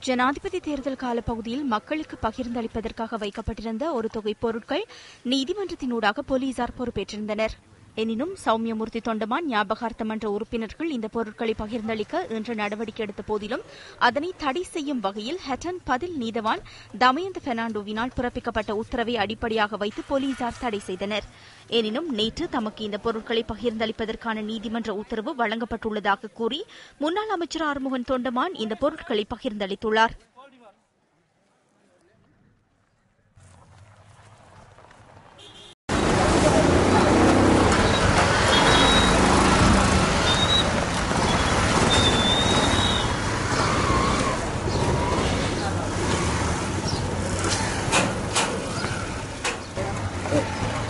ஜனாதிபதி தேர்தல் கால பகுதியில் மக்களுக்கு பகிர்ந்தளிப்பதற்காக வைக்கப்பட்டிருந்த ஒரு தொகை பொருட்கள் நீதிமன்றத்தினூடாக போலீசார் பொறுப்பேற்றிருந்தனர். எனினும் சௌமியமூர்த்தி தொண்டமான் ஞாபகார்த்த மன்ற உறுப்பினர்கள் இந்த பொருட்களை பகிர்ந்தளிக்க இன்று நடவடிக்கை எடுத்த போதிலும் அதனை தடை செய்யும் வகையில் ஹட்டன் பதில் நீதவான் தமயந்த் பெர்னாண்டோவினால் பிறப்பிக்கப்பட்ட உத்தரவை அடிப்படையாக வைத்து போலீசார் தடை செய்தனர். எனினும் நேற்று தமக்கு இந்த பொருட்களை பகிர்ந்தளிப்பதற்கான நீதிமன்ற உத்தரவு வழங்கப்பட்டுள்ளதாக கூறி முன்னாள் அமைச்சர் ஆறுமுகன் தொண்டமான் இந்த பொருட்களை பகிர்ந்தளித்துள்ளார்.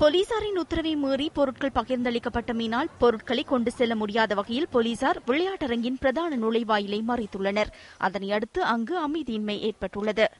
போலீசாரின் உத்தரவை மீறி பொருட்கள் பகிர்ந்தளிக்கப்பட்டமையினால் பொருட்களை கொண்டு செல்ல முடியாத வகையில் போலீசார் விளையாட்டரங்கின் பிரதான நுழைவாயிலை மறைத்துள்ளனர். அதனையடுத்து அங்கு அமைதியின்மை ஏற்பட்டுள்ளது.